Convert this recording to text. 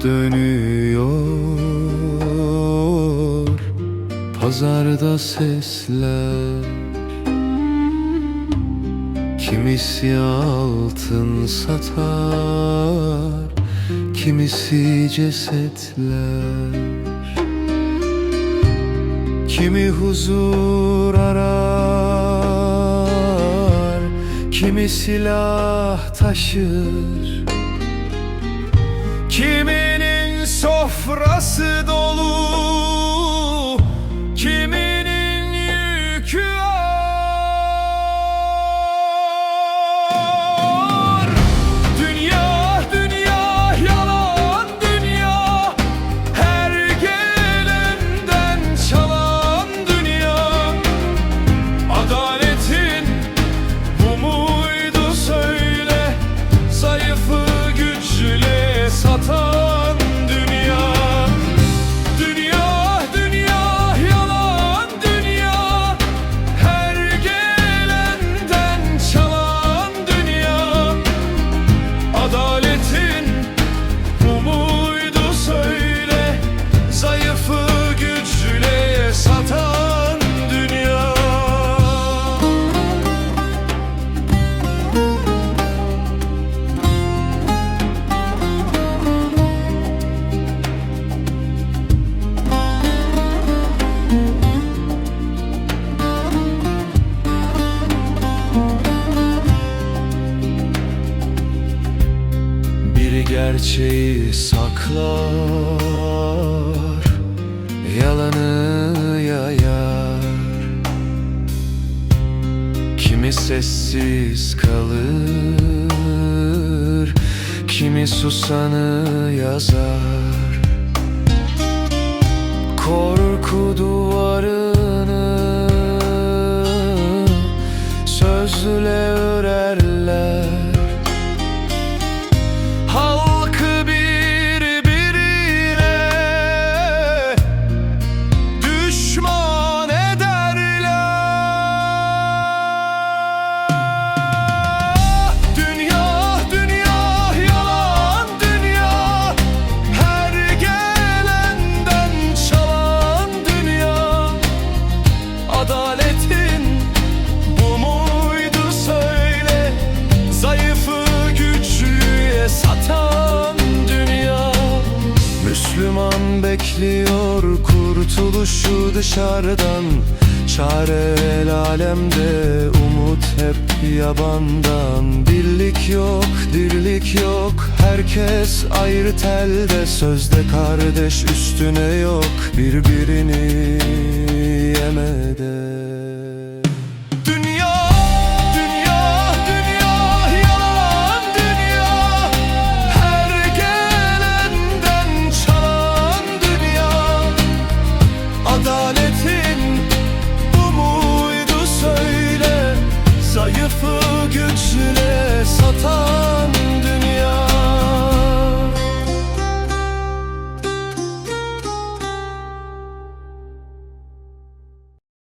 dönüyor. Pazarda sesler. Kimisi altın satar? Kimisi cesetler. Kimi huzur arar? Kimi silah taşır frosset och gerçeği saklar Yalanı yayar. Kimi sessiz kalır Kimi susanı yazar. Korku duvarını Sözle kurtuluşu dışarıdan Çare el alemde umut hep yabandan. Birlik yok dirlik yok herkes ayrı telde. Sözde kardeş üstüne yok birbirini yemede told